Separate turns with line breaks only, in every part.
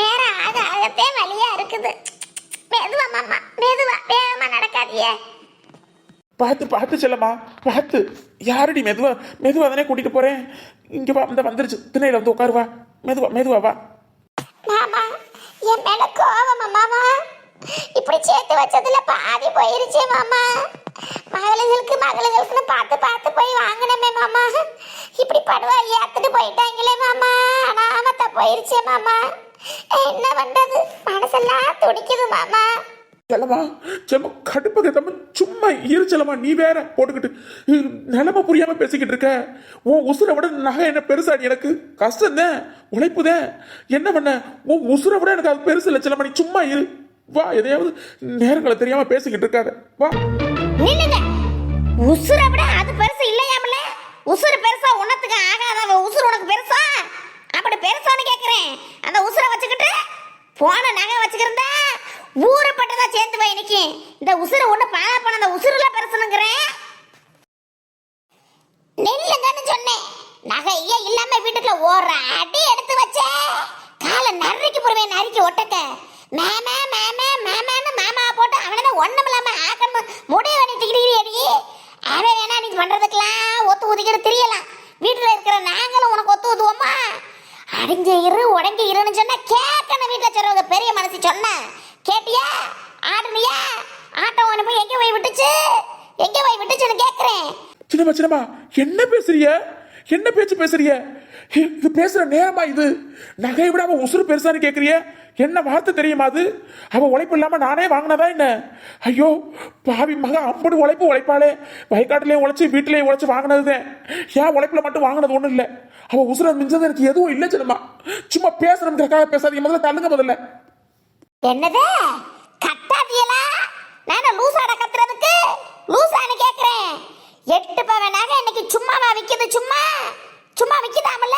நேரம் ஆக ஆகத்தே வலியா இருக்குது. மெதுவா மாமா. மெதுவா. வேகமா நடக்காதியே
பார்த்து பார்த்து செல்லம்மா. பார்த்து. யாரடி மெதுவா? மெதுவா தானே கூட்டிட்டு போறேன். இங்க வா இந்த வந்துருச்சு. திணையில வந்து உட்காரு வா. மெதுவா மெதுவா வா.
மாமா என் மேல கோவமா மாமா. இப்படி சேர்த்து வச்சதுல பாதி போயிருச்சே மாமா. மகளுகளுக்கு மகளுகளுக்குன்னு பார்த்து பார்த்து போய் வாங்கினமே மாமா. இப்படி படுவா ஏத்துட்டு போயிட்டாங்களே மாமா. போயிருச்சே மாமா. என்ன பண்றது? மனசெல்லாம் துடிக்குது மாமா.
செல்லம்மா செம்ம கடுப்பு கத்தாம சும்மா இரு செல்லம்மா நீ வேற போட்டுக்கிட்டு நிலைமை புரியாம பேசிக்கிட்டு இருக்க. உன் உசுரை விட நகை என்ன பெருசாடி எனக்கு? கஷ்டம் தான் உழைப்பு தான். என்ன பண்ண? உன் உசுரை விட எனக்கு அது பெருசு இல்லை செல்லம்மா நீ சும்மா இரு. வா எதையாவது நேரங்களை தெரியாம பேசிக்கிட்டு இருக்காத. வா.
உசுரை விட அது பெருசு இல்லையாமல? உசுறு பெருசா உனத்துக்கு ஆகாத உசுறு உனக்கு பெருசா அப்படி பெருசான்னு கேக்குறேன் அந்த உசுரை வச்சுக்கிட்டு போன நகை வச்சுக்கிறதா ஊறப்பட்டதா சேர்ந்து போய் நிக்கும் இந்த உசுறு ஒண்ணு பாழா பண்ண அந்த உசுறுல பெருசுனுங்கிறேன் நெல்லுங்கன்னு சொன்னேன் நகையே இல்லாம வீட்டுக்குள்ள ஒரு அடி எடுத்து வச்ச காலை நறுக்கி போடுவேன் நறுக்கி ஒட்டக்க மேமே மேமே மேமேன்னு மாமா போட்டு அவனை ஒண்ணும் இல்லாம ஆக்கணும் முடிவு பண்ணிட்டு அடி அவன் வேணா நீ ஒதுக்கிட்டு ஒத்து தெரியலாம் வீட்டுல இருக்கிற நாங்களும் உனக்கு ஒத்து ஊதுவோமா அடிஞ்ச இரு உடஞ்ச இருன்னு சொன்னா கேட்கணும் வீட்டுல சொல்றவங்க. பெரிய மனசு சொன்ன. கேட்டியா? ஆடுனியா? ஆட்டம் ஒன்று போய் எங்க போய் விட்டுச்சு. எங்க போய் விட்டுச்சுன்னு கேக்குறேன்.
சின்னம்மா சின்னம்மா என்ன பேசுறிய என்ன பேச்சு பேசுறிய இது பேசுற நேரமா இது? நகையை விட அவன் உசுறு பெருசான்னு கேக்குறிய? என்ன வார்த்தை தெரியுமா அது? அவ உழைப்பு இல்லாம நானே வாங்கினதா என்ன? ஐயோ பாவி மக அம்பது உழைப்பு உழைப்பாளே. வயக்காட்டுலயும் உழைச்சி வீட்டிலேயே உழைச்சி வாங்கினதுதான். ஏன் உழைப்புல மட்டும் வாங்கினது ஒண்ணும் இல்ல? அவ உசுர மிஞ்சது எனக்கு எதுவும் இல்லை சின்னம்மா சும்மா பேசுறதுக்காக பேசாதீங்க. முதல்ல தள்ளுங்க முதல்ல.
என்னது? கட்டாதியலா நான் லூசாட கத்துறதுக்கு? லூசான்னு கேக்குறேன். எட்டு பவன் நகை இன்னைக்கு சும்மாவா விற்கிது சும்மா? சும்மா விற்கிதாமல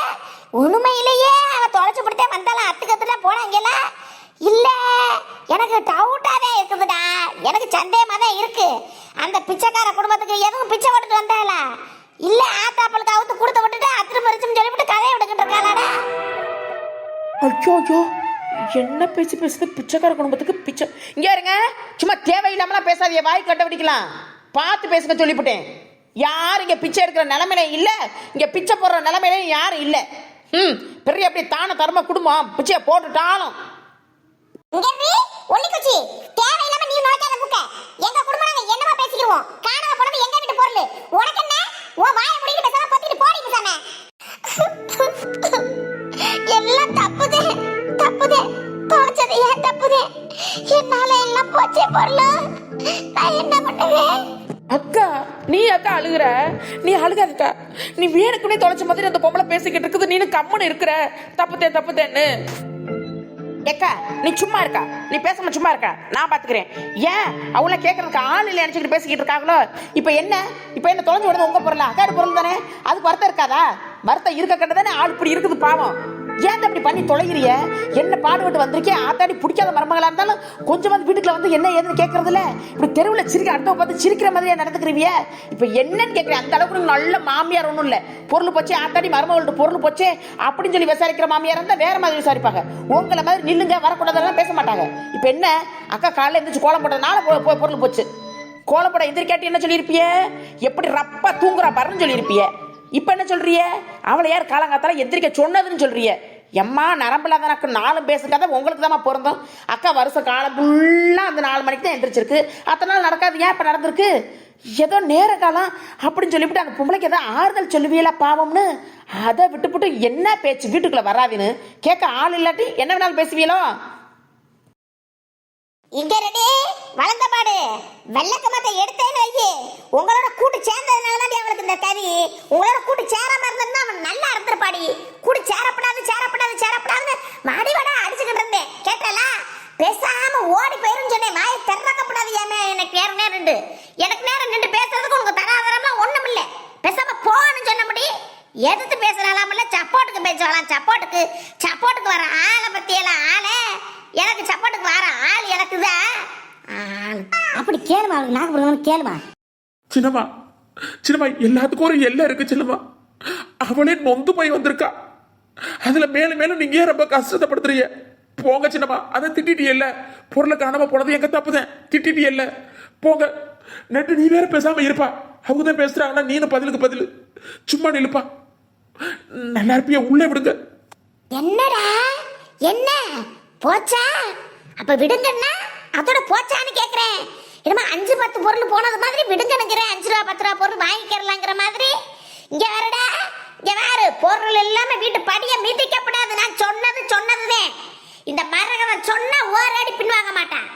உண்மையிலேயே அவன் தொலைச்சு பிடித்தே வந்தாலும் அத்து கத்துட்டா போனாங்கல்ல இல்ல எனக்கு டவுட்டாவே இருக்குதுடா. எனக்கு சந்தேகமா தான் இருக்கு. அந்த பிச்சைக்கார குடும்பத்துக்கு எதுவும் பிச்சை போட்டுட்டு வந்தாளா? இல்ல ஆத்தாப்பளுக்கு அவுத்து கொடுத்து விட்டுட்டு அத்திரி பறிச்சுன்னு சொல்லிவிட்டு கதையை விட்டுக்கிட்டு இருக்காளாடா?
ஐயோ ஐயோ. என்ன பேசி பேசுது? பிச்சைக்கார குடும்பத்துக்கு பிச்சை. இங்கே இருங்க சும்மா தேவையில்லாமலாம் பேசாதீங்க. வாய் கட்ட விடிக்கலாம் பார்த்து பேசுங்க சொல்லிவிட்டேன். யார் இங்க பிச்சை எடுக்கிற நிலைமையில இல்ல? இங்க பிச்சை போடுற நிலைமையில யாரும் இல்ல. ம் பெரிய அப்படியே தான தர்ம குடும்பம். பிச்சையை போட்டுட்டாலும்.
இங்க இருந்து தேவையில்லாம நீ நோக்காத
அழுகாதக்கா நீ வேணுக்குனே தொலைச்ச மாதிரி அந்த பொம்பளை பேசிக்கிட்டு இருக்குது. நீனு கம்முன்னு இருக்கிற. தப்புதே தப்புதேன்னு ஏக்கா நீ சும்மா இருக்கா? நீ பேசாம சும்மா இருக்கா? நான் பாத்துக்கிறேன். ஏன்? அவளை கேட்கறதுக்கு ஆள் இல்லை நினைச்சுக்கிட்டு பேசிக்கிட்டு இருக்காங்களோ? இப்போ என்ன? இப்போ என்ன தொலைஞ்சு விடுறது உங்க பொருளா? அக்காடு பொருள் தானே? அதுக்கு வருத்தம் இருக்காதா? வருத்தம் இருக்க கண்டதானே ஆள் இப்படி இருக்குது பாவம். ஏன் இப்படி பண்ணி தொலைகிறிய? என்ன பாடுபட்டு வந்திருக்கேன் ஆத்தாடி பிடிக்காத மருமகளாக இருந்தாலும் கொஞ்சம் வந்து வீட்டுக்குள்ள வந்து என்ன ஏதுன்னு கேட்கறதுல இப்படி தெருவில் சிரிக்க அடுத்த பார்த்து சிரிக்கிற மாதிரியா நடந்துக்கிறீங்க இப்போ என்னன்னு கேட்குறேன் அந்த அளவுக்கு நல்ல மாமியார் ஒன்றும் இல்லை. பொருள் போச்சே ஆத்தாடி மருமகளோட பொருள் போச்சே அப்படின்னு சொல்லி விசாரிக்கிற மாமியார் இருந்தால் வேற மாதிரி விசாரிப்பாங்க. உங்களை மாதிரி நில்லுங்க வரக்கூடாதெல்லாம் பேச மாட்டாங்க. இப்போ என்ன? அக்கா காலையில் எந்திரிச்சு கோலம் போட்டதுனால பொ- பொருள் போச்சு. கோலம் போட எந்திரிக்காட்டி என்ன சொல்லியிருப்பிய? எப்படி ரப்பா தூங்குறா பாருன்னு சொல்லியிருப்பிய. இப்போ என்ன சொல்றிய? அவளை யார் காலங்காத்தால எந்திரிக்க சொன்னதுன்னு சொல்றிய. எம்மா நரம்புல எனக்கு நாளும் பேசுக்காத உங்களுக்கு தான் பொருந்தும். அக்கா வருஷ காலம் ஃபுல்லாக அந்த நாலு மணிக்கு தான் எந்திரிச்சிருக்கு. அத்தனை நாள் நடக்காது ஏன் இப்போ நடந்திருக்கு? ஏதோ நேர காலம் அப்படின்னு சொல்லிவிட்டு அந்த பொம்பளைக்கு ஏதோ ஆறுதல் சொல்லுவீங்களா பாவம்னு? அதை விட்டுப்புட்டு என்ன பேச்சு வீட்டுக்குள்ளே வராதுன்னு? கேட்க ஆள் இல்லாட்டி என்ன வேணாலும் பேசுவீங்களோ
இங்கே ரெடி. வளர்ந்த பாடு. வெள்ளக்க எடுத்தேன்னு வையே. உங்களோட கூட்டு சேர்ந்ததுனால தான் அவளுக்கு இந்த கவி. உங்களோட கூட்டு சேராம இருந்ததுன்னா அவன் நல்லா இருந்திருப்பாடி. கூட்டு சேரப்படாது சேரப்படாது சேரப்படாது மாடி வடா அடிச்சுக்கிட்டு இருந்தேன். கேட்டலா? பேசாம ஓடி போயிரும் சொன்னேன். மாய திறக்கப்படாது ஏமே எனக்கு நேரம் நேரம் நின்று. எனக்கு நேரம் நின்று பேசுறதுக்கு உனக்கு தராதரம்லாம் ஒண்ணும் இல்ல. பேசாம போன்னு சொன்ன முடி எதிர்த்து பேசுறாலாமல்ல சப்போட்டுக்கு பேசுவாளாம் சப்போட்டுக்கு சப்போட்டுக்கு வர ஆளை பத்தியெல்லாம் ஆளே. எனக்கு சப்போ வர ஆள் எனக்கு தான் அப்படி கேளுமா அவளுக்கு நாகபுரம் கேளுமா?
சின்னம்மா சின்னம்மா எல்லாத்துக்கும் ஒரு எல்லை இருக்கு சின்னம்மா. அவளே நொந்து போய் வந்திருக்கா. அதுல மேலும் மேலும் நீங்க ஏன் ரொம்ப கஷ்டப்படுத்துறீங்க? போங்க சின்னம்மா அதை திட்டிட்டு இல்ல பொருளை காணாம போனது எங்க தப்புதான். திட்டிட்டு இல்ல போங்க நெட்டு நீ வேற பேசாம இருப்பா. அவங்க தான் பேசுறாங்கன்னா நீனு பதிலுக்கு பதில். சும்மா நிலுப்பா நல்லா இருப்பிய உள்ளே விடுங்க.
என்னடா? என்ன? போச்சா? அப்ப விடுங்கன்னா அதோட போச்சான்னு கேக்குறேன். என்னமா அஞ்சு பத்து பொருள் போனது மாதிரி விடுங்கனுங்கிறேன். அஞ்சு ரூபா பத்து ரூபா பொருள் வாங்கிக்கிறலாங்கிற மாதிரி. இங்க வேறடா இங்க வேறு பொருள் எல்லாமே வீட்டு படிய மிதிக்கப்படாது. நான் சொன்னது சொன்னதுதான் இந்த மரகவன் சொன்னா ஓரடி பின்வாங்க மாட்டான்.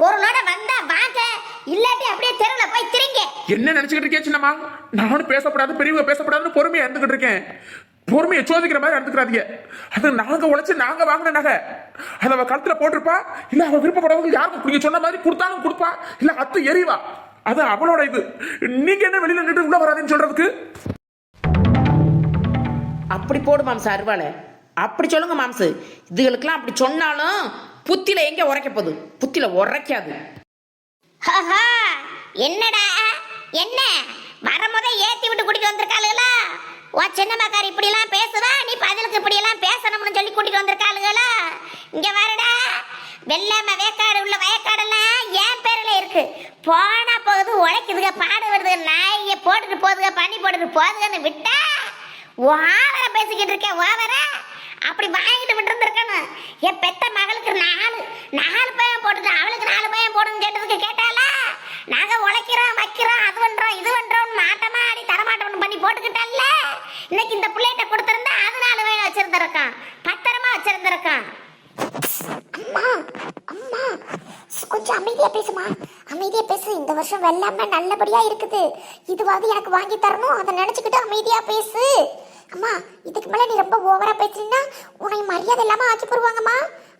பொருளோட வந்தா வாங்க. இல்லாட்டி அப்படியே தெருவில் போய் திரிங்க.
என்ன நினைச்சுக்கிட்டு இருக்கேன் சின்னம்மா? நானும் பேசப்படாது பெரியவங்க பேசப்படாதுன்னு பொறுமையா இருந்துகிட்டு இருக்கேன். பொறுமையை சோதிக்கிற மாதிரி எடுத்துக்கிறாதீங்க அது நாங்க உழைச்சு நாங்க வாங்கின நகை. அதை அவ கழுத்துல போட்டிருப்பா இல்ல அவ விருப்பப்படுறவங்க யாருக்கும் நீங்க சொன்ன மாதிரி கொடுத்தாலும் கொடுப்பா இல்ல அத்து எரிவா அது அவளோட இது. நீங்க என்ன வெளியில நின்று உள்ள வராதுன்னு சொல்றதுக்கு?
அப்படி போடு மாம்சு அருவாளை. அப்படி சொல்லுங்க மாம்சு. இதுகளுக்கெல்லாம் அப்படி சொன்னாலும் புத்தில எங்க உரைக்க போகுது? புத்தில உரைக்காது.
ஹஹா, என்னடா? என்ன? வரும்போதே ஏத்தி விட்டு கூட்டிட்டு வந்திருக்காளுகளா ஓ சின்னம்மாக்காரி இப்படி எல்லாம் பேசுதா நீ பதிலுக்கு இப்படி எல்லாம் பேசணும்னு சொல்லி கூட்டிட்டு வந்திருக்காளுகளா இங்க வரடா வெள்ளாம வேக்காடு உள்ள வயக்காடெல்லாம் என் பேர்ல இருக்கு போனா போகுது உழைக்குதுங்க பாடு வருது நாய போட்டுட்டு போதுங்க பண்ணி போட்டுட்டு விட்டா ஓவர பேசிக்கிட்டு இருக்கேன் ஓவர. அப்படி வாங்கிட்டு விட்டு இருந்திருக்கணும் என் பெத்த மகளுக்கு நாலு நாலு பையன் போட்டுட்டு அவளுக்கு நாலு பையன் போடுன்னு கேட்டதுக்கு கேட்டாலா நாங்க உழைக்கிறோம் வைக்கிறோம் அது பண்றோம் இது பண்றோம் மாட்டமா அடி தரமாட்டோம்னு பண்ணி போட்டுக்கிட்டால இன்னைக்கு இந்த பிள்ளைகிட்ட கொடுத்திருந்தா அது நாலு பையன் வச்சிருந்திருக்கான். பத்திரமா வச்சிருந்திருக்கான். அம்மா அம்மா கொஞ்சம் அமைதியா பேசுமா. அமைதியா பேசு. இந்த வருஷம் வெள்ளாம நல்லபடியா இருக்குது. இதுவாவது எனக்கு வாங்கி தரணும். அதை நினைச்சுக்கிட்டு அமைதியா பேசு. அம்மா இதுக்கு மேல நீ ரொம்ப ஓவரா பேசுறீங்கன்னா உன்னை மரியாதை இல்லாம ஆக்கி போடுவாங்கம்மா.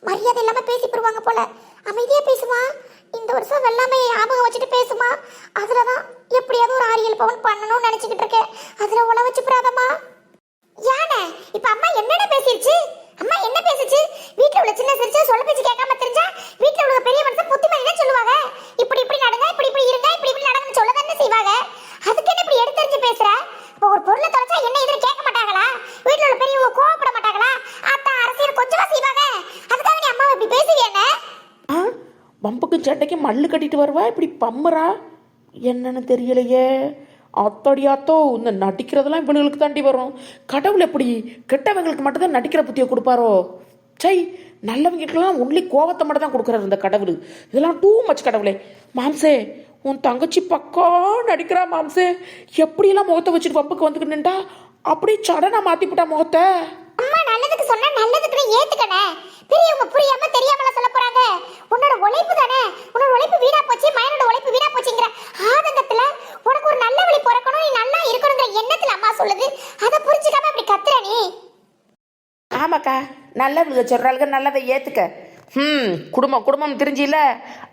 மரியாதை இல்லாம பேசி போடுவாங்க போல. அமைதியா பேசுமா. இந்த வருஷம் வெள்ளாமை ஞாபகம் வச்சுட்டு பேசுமா. அதுலதான் எப்படியாவது ஒரு ஆரியல் பவன் பண்ணணும்னு நினைச்சுக்கிட்டு இருக்கேன். அதுல உழ வச்சு போடாதம்மா யானை? இப்ப அம்மா என்னடா பேசிடுச்சு அம்மா என்ன பேசுச்சு? வீட்டில் உள்ள சின்ன சிரிச்சா சொல்ல பேச்சு கேட்காம தெரிஞ்சா வீட்ல உள்ள பெரிய மனுஷன் புத்திமதி என்ன சொல்லுவாங்க இப்படி இப்படி நடங்க இப்படி இப்படி இருங்க இப்படி இப்படி நடங்கன்னு சொல்ல தானே செய்வாங்க அதுக்கு என்ன இப்படி எடுத்தறிஞ்சு பேசுற இப்போ ஒரு பொருளை தொலைச்சா என்ன இதுன்னு கேட்க மாட்டாங்களா வீட்ல உள்ள பெரியவங்க கோவப்பட மாட்டாங்களா அத்தா அரசியல் கொஞ்சமா செய்வாங்க அதுக்காக நீ அம்மா இப்படி பேசுவியானே
ஆ பம்புக்கு சண்டைக்கு மல்லு கட்டிட்டு வருவா? இப்படி பம்முறா? என்னன்னு தெரியலையே. அத்தடியாத்தோ இந்த நடிக்கிறதெல்லாம் இவங்களுக்கு தாண்டி வரும். கடவுள் எப்படி கெட்டவங்களுக்கு மட்டும்தான் நடிக்கிற புத்தியை கொடுப்பாரோ? சை நல்லவங்களுக்கெல்லாம் ஒன்லி கோவத்தை மட்டும் தான் கொடுக்குறாரு இந்த கடவுள். இதெல்லாம் டூ மச் கடவுளே. மாம்சே உன் தங்கச்சி பக்கா நடிக்கிறா மாம்சே. எப்படியெல்லாம் முகத்தை வச்சுட்டு பம்புக்கு வந்துக்கிட்டு நின்டா அப்படியே சடனா மாத்திவிட்டா முகத்தை.
அம்மா நல்லதுக்கு சொன்னா நல்லதுக்கு நீ ஏத்துக்கணே பெரியவங்க புரியாம தெரியாமல சொல்ல போறாங்க. உன்னோட உழைப்பு தானே உன்னோட உழைப்பு வீணா போச்சு மயனோட உழைப்பு வீணா போச்சுங்கிற ஆதங்கத்துல உனக்கு ஒரு நல்ல வழி பிறக்கணும் நீ நல்லா இருக்கணுங்கிற எண்ணத்துல அம்மா சொல்லுது அதை புரிஞ்சுக்காம இப்படி கத்துற நீ
ஆமாக்கா நல்லவளுக சொல்கிறாளுங்க நல்லதை ஏற்றுக்க ம் குடும்பம் குடும்பம் தெரிஞ்சில?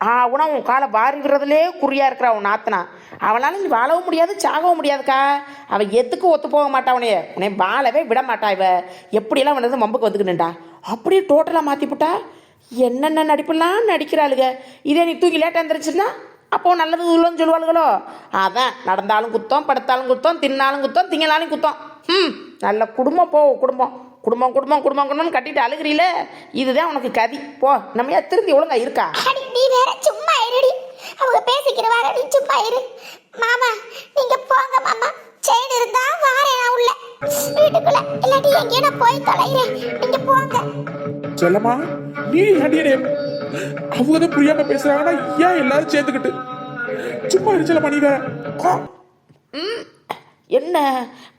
ஆ உன உன் காலை வாரி விடுறதுலே குறியா இருக்கிறா அவன் நாத்தனா. அவனால் நீ வாழவும் முடியாது சாகவும் முடியாதுக்கா. அவன் எதுக்கு ஒத்து போக மாட்டா உனைய? உன்னை வாழவே விட மாட்டா இவ. எப்படியெல்லாம் வந்து மம்புக்கு வந்துக்கணுண்டா அப்படியே டோட்டலாக மாற்றிப்புட்டா என்னென்ன நடிப்பெல்லாம் நடிக்கிறாளுங்க இதே நீ தூங்கி லேட்டாக எந்திரிச்சிருந்தா அப்போ நல்லது இல்லைன்னு சொல்லுவாளுகளோ? அதான் நடந்தாலும் குத்தம் படுத்தாலும் குத்தம் தின்னாலும் குத்தம் திங்களாலும் குத்தம். ம் நல்ல குடும்பம் போ குடும்பம். குடும்பம் குடும்பம் குடும்பம் குடும்பம்னு கட்டிட்டு அழுகிறீல? இதுதான் உனக்கு கதி. போ நம்ம ஏன் திருந்தி ஒழுங்கா இருக்கா?
அடி நீ வேற சும்மா இருடி. அவங்க பேசிக்கிறவாங்க நீ சும்மா இரு. மாமா நீங்க போங்க மாமா. செயின் இருந்தா வாரேன் நான் உள்ள. வீட்டுக்குள்ள. இல்லாட்டி எங்கேயும் நான் போய் தொலைகிறேன். நீங்க போங்க.
செல்லம்மா நீ அடியனே அவங்க தான் புரியாம பேசுறாங்கன்னா ஏன் எல்லாரும் சேர்ந்துக்கிட்டு? சும்மா இருச்சலம்மா நீ வேற.
என்ன?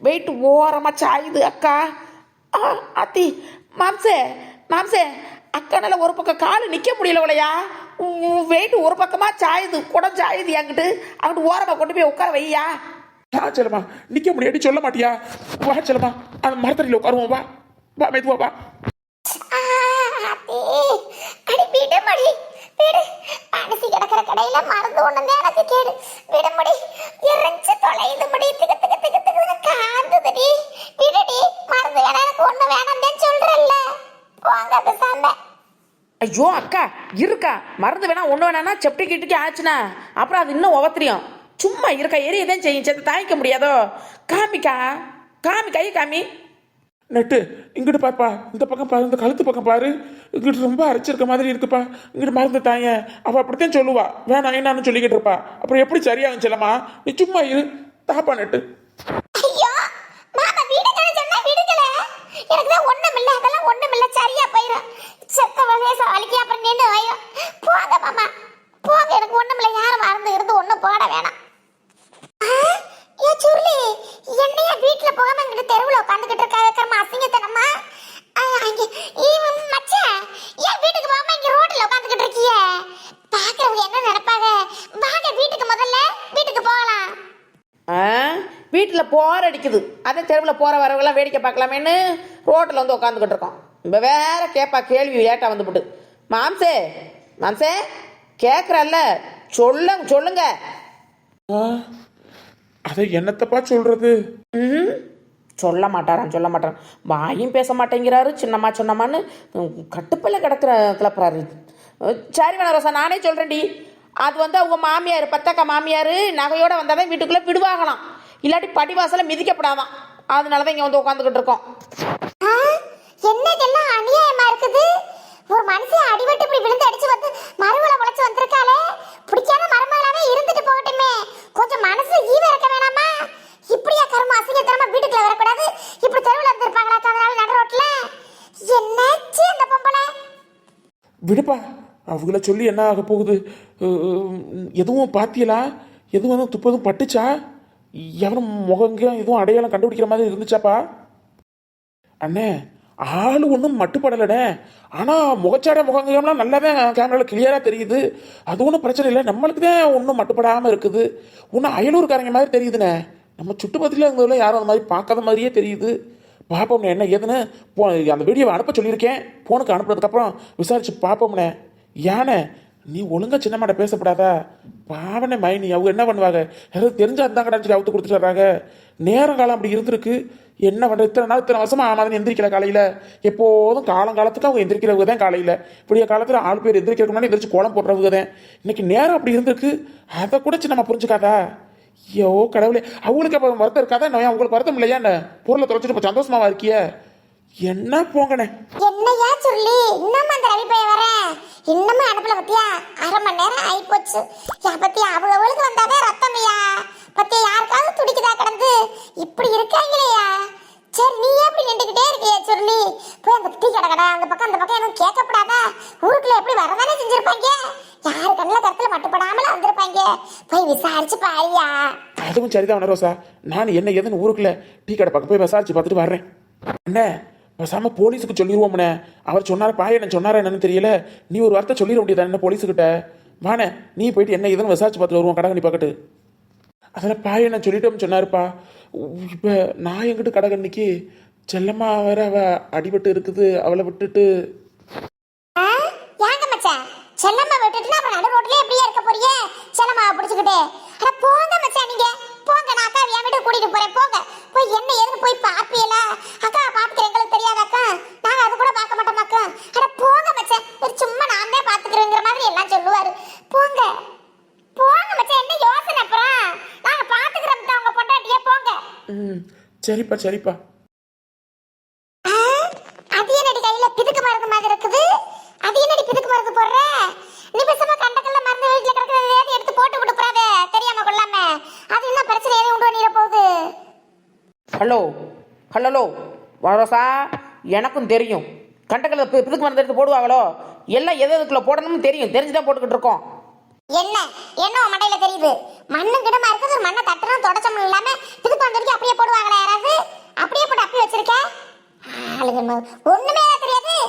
வெயிட் ஓரமாக சாயுது அக்கா. அத்தி மாம்சே மாம்சே அக்கானால ஒரு பக்கம் காலு நிற்க முடியல உலையா? வெயிட் ஒரு பக்கமாக சாயுது குடம் சாயுது என்கிட்ட. அங்கிட்டு ஓரமாக கொண்டு போய் உட்கார வையா?
வா செல்லம்மா நிக்க முடியாட்டி சொல்ல மாட்டியா? வா செல்லம்மா அந்த மரத்தடியில் உட்காருவோம் வா. வா மெதுவா வா.
அடி விடு. அனுசி கிடக்கிற கடையில மருந்து ஒண்ணு எனக்கு கேடு விடுமடி. இறைஞ்சு தொலைது முடி. திக திக திக திக காந்துதடி. விடுடி. மருந்து வேணா எனக்கு ஒண்ணு வேணாம் சொல்றல்ல வாங்க பேசாம.
ஐயோ அக்கா இருக்கா. மருந்து வேணா ஒன்று வேணாம்னா செப்டி கிட்டுக்கு ஆச்சுனா. அப்புறம் அது இன்னும் உவத்திரியும். சும்மா இருக்கா எரியதான் செய்யும் சேர்த்து தாய்க்க முடியாதோ? காமிக்கா. காமி கை காமி.
நெட்டு இங்கிட்டு பாப்பா இந்த பக்கம் பாரு இந்த கழுத்து பக்கம் பாரு. இங்கிட்டு ரொம்ப அரைச்சிருக்க மாதிரி இருக்குப்பா. இங்கிட்டு மருந்து தாங்க அவள் அப்படித்தான் சொல்லுவா. வேணாம் என்னன்னு சொல்லிக்கிட்டு இருப்பா. அப்புறம் எப்படி சரியாகும் செல்லம்மா? நீ சும்மா இரு. தாப்பா நெட்டு.
ஐயோ வேணாம் வீடுகளை சொன்னா வீடுகளை எனக்கு தான் ஒண்ணும் தெருவில் அதெல்லாம் ஒண்ணும் இல்ல சரியா போயிடும் செத்த வகைய சவாலிக்கு அப்புறம் நின்று ஐயோ போங்க மாமா போங்க எனக்கு ஒண்ணும் இல்ல யாரும் மறந்து இருந்து ஒண்ணும் போட வேணாம் ஆ, ஏ சுருளி என்னையா வீட்ல போகாம இங்கிட்டு தெருவுல உட்காந்துக்கிட்டு இருக்காங்க கர்ம அசிங்கத்தனமா ஆ, அங்க இவன் மச்சான் ஏன் வீட்டுக்கு போகாம இங்க ரோட்ல உட்காந்துக்கிட்டு இருக்கியே பாக்குறவங்க என்ன நினைப்பாங்க வாங்க வீட்டுக்கு முதல்ல வீட்டுக்கு போகலாம்
ஆ வீட்டில் போர் அடிக்குது. அதே தெருவில் போகிற வரவங்களாம் வேடிக்கை பார்க்கலாமேன்னு ரோட்டில் வந்து உட்காந்துக்கிட்டு இருக்கோம். இப்போ வேற கேட்பா கேள்வி லேட்டாக வந்துவிட்டு மாம்சே மாம்சே கேட்குறல்ல சொல்லுங்க. சொல்லுங்க
அதை என்னத்தப்பா சொல்றது?
ம் சொல்ல மாட்டாராம் சொல்ல மாட்டாராம். வாயும் பேச மாட்டேங்கிறாரு சின்னம்மா சின்னம்மான்னு கட்டுப்பில் கிடக்குற கிளப்புறாரு. சரி வனரோசா நானே சொல்கிறேன்டி அது வந்து அவங்க மாமியார் பத்தக்கா மாமியார் நகையோட வந்தால் தான் வீட்டுக்குள்ளே விடுவாங்களாம் இல்லாட்டி படிவாசல மிதிக்கப்படாதான் அதனால தான் இங்கே வந்து உட்காந்துக்கிட்டு இருக்கோம்.
ஆ, என்ன இதெல்லாம் அநியாயமா இருக்குது? ஒரு மனுஷன் அடிபட்டு இப்படி விழுந்து அடிச்சு வந்து மறுவலை முளைச்சு வந்திருக்காளே. பிடிக்காத மருமகளாவே இருந்துட்டு போகட்டுமே. கொஞ்சம் மனசு ஈவ இருக்க வேணாமா? இப்படியா கரும அசிங்கத்தனமா வீட்டுக்குள்ள வரக்கூடாது? இப்படி தெருவுல இருந்திருப்பாங்களா அதனால நடு ரோட்ல? என்னாச்சு அந்த பொம்பளை?
விடுப்பா அவங்கள சொல்லி என்ன ஆக போகுது? எதுவும் பாத்தியலா? எதுவும் எதுவும் துப்பதும் பட்டுச்சா? எவனும் முகங்க எதுவும் அடையாளம் கண்டுபிடிக்கிற மாதிரி இருந்துச்சாப்பா? அண்ணே ஆள் ஒன்றும் மட்டுப்படலடே. ஆனால் முகச்சாட முகங்கம்லாம் நல்லா தான் கேமராவில் கிளியராக தெரியுது. அது ஒன்றும் பிரச்சனை இல்லை. நம்மளுக்கு தான் ஒன்றும் மட்டுப்படாமல் இருக்குது. ஒன்றும் அயலூர்காரங்க மாதிரி தெரியுதுண்ணே. நம்ம சுட்டுப்பத்தில் இருந்ததில் யாரும் அந்த மாதிரி பார்க்காத மாதிரியே தெரியுது. பார்ப்போம்னே என்ன ஏதுன்னு போ அந்த வீடியோவை அனுப்ப சொல்லியிருக்கேன். ஃபோனுக்கு அனுப்புனதுக்கப்புறம் விசாரித்து பார்ப்போம்ண்ணே யானை நீ ஒழுங்காக சின்னமாட்ட பேசப்படாதா. பாவனை மைனி. அவங்க என்ன பண்ணுவாங்க? யாராவது தெரிஞ்சா இருந்தாங்கடான்னு சொல்லி அவுத்து கொடுத்துட்டு வர்றாங்க. நேரம் காலம் அப்படி இருந்திருக்கு. என்ன பண்ணுறது இத்தனை நாள் இத்தனை வருஷமாக ஆமாதன் எந்திரிக்கல காலையில். எப்போதும் காலங்காலத்துக்கு அவங்க எந்திரிக்கிறவங்க தான் காலையில். இப்படிய காலத்தில் ஆள் பேர் எந்திரிக்கிறதுக்கு முன்னாடி எந்திரிச்சு கோலம் போடுறவங்க தான். இன்னைக்கு நேரம் அப்படி இருந்திருக்கு. அதை கூட நம்ம புரிஞ்சுக்காதா? ஐயோ கடவுளே. அவங்களுக்கு அப்போ வருத்தம் இருக்காதா? நான் அவங்களுக்கு வருத்தம் இல்லையா என்ன? பொருளை தொலைச்சிட்டு இப்போ சந்தோஷமாவா இருக்கியே? என்ன போங்கண்ணே
என்னையா சொல்லி? இன்னும் அந்த ரவி பையன் வர இன்னமும் அனுப்பல பத்தியா? அரை மணி நேரம் ஆகி போச்சு பத்தியா அவங்க அவளுக்கு வந்தாவே ரத்தம் ஐயா. பத்தியா யாருக்காவது துடிக்குதா கிடந்து? இப்படி இருக்காங்களேயா? சரி நீ எப்படி நின்றுக்கிட்டே இருக்கியா சொல்லி? போய் அந்த டீ கடை கடை அந்த பக்கம் அந்த பக்கம் எதுவும் கேட்கப்படாதா? ஊருக்குள்ள எப்படி வரதானே செஞ்சிருப்பாங்க? யாரு கண்ணில் கருத்துல மட்டுப்படாமல வந்திருப்பாங்க? போய் விசாரிச்சு பாரியா.
அதுவும் சரிதான் வனரோசா. நான் என்ன ஏதுன்னு ஊருக்குள்ள டீ கடை பக்கம் போய் விசாரிச்சு பார்த்துட்டு வர்றேன். அண்ணே பேசாமல் போலீஸுக்கு சொல்லிடுவோம்ண்ணே அவர் சொன்னார் பாய என்ன சொன்னாரா என்னன்னு தெரியல. நீ ஒரு வார்த்தை சொல்லிட முடியாதா என்ன போலீஸுக்கிட்ட? வாண்ணே நீ போயிட்டு என்ன ஏதுன்னு விசாரிச்சு பார்த்துட்டு வருவோம் கடகண்ணி பக்கத்து அதில் பாய என்ன சொல்லிட்டோம்னு சொன்னார்ப்பா. இப்போ நான் எங்கிட்டு கடகண்ணிக்கு செல்லம்மா வேற அவ அடிபட்டு இருக்குது அவளை விட்டுட்டு.
ஆ? செல்லம்மா விட்டுட்டு அப்புறம் நடு ரோட்லயே எப்படியே இருக்க போறீங்க செல்லம்மாவை பிடிச்சுக்கிட்டு. அட போங்க மச்சான் நீங்க. போங்க நான் அக்கா என் வீட்டுக்கு கூட்டிட்டு போறேன். போங்க. போய் என்ன ஏதுன்னு போய் பாப்பியல? அக்கா பாத்துக்கிறேன். எங்களுக்கு தெரியாத அக்கா நாங்க அது கூட பார்க்க மாட்டோம் அக்கா அட போங்க மச்சேன். ஒரு சும்மா நான் தான் பாத்துக்கிறேங்கிற மாதிரி எல்லாம் சொல்லுவாரு. போங்க. போங்க மச்சேன். என்ன யோசனை அப்புறம்? நாங்க பாத்துக்கிறோம் அவங்க உங்க பொண்டாட்டியே. போங்க.
ம் சரிப்பா சரிப்பா
ஆ, அது என்னடி கையில பிதுக்கு மருந்து மாதிரி இருக்குது அது என்னடி பிதுக்கு மருந்து போடுற நீ பேசாம கண்டக்கல்ல மருந்து வீட்டுல கிடக்குறது எதையாவது எடுத்து போட்டு விட்டு போறாத தெரியாம கொள்ளாம அது என்ன பிரச்சனை எதையும் உண்டு பண்ணிட போகுது
ஹலோ ஹலோ வரோசா எனக்கும் தெரியும். கண்டக்கல பிதுக்கு மருந்து எடுத்து போடுவாங்களோ? எல்லாம் எது எதுக்குள்ள போடணும்னு தெரியும். தெரிஞ்சுதான் போட்டுக்கிட்டு இருக்கோம்.
என்ன? என்ன மண்டையில தெரியுது? மண்ணு கிடமா இருக்குது? ஒரு மண்ணை தட்டணும் தொடச்சம் இல்லாம பிதுக்கு மருந்து வரைக்கும் அப்படியே போடுவாங்களா யாராவது? அப்படியே போட்டு அப்படி வச்சிருக்க? ஆளுங்க ஒண்ணுமே தெரியாது.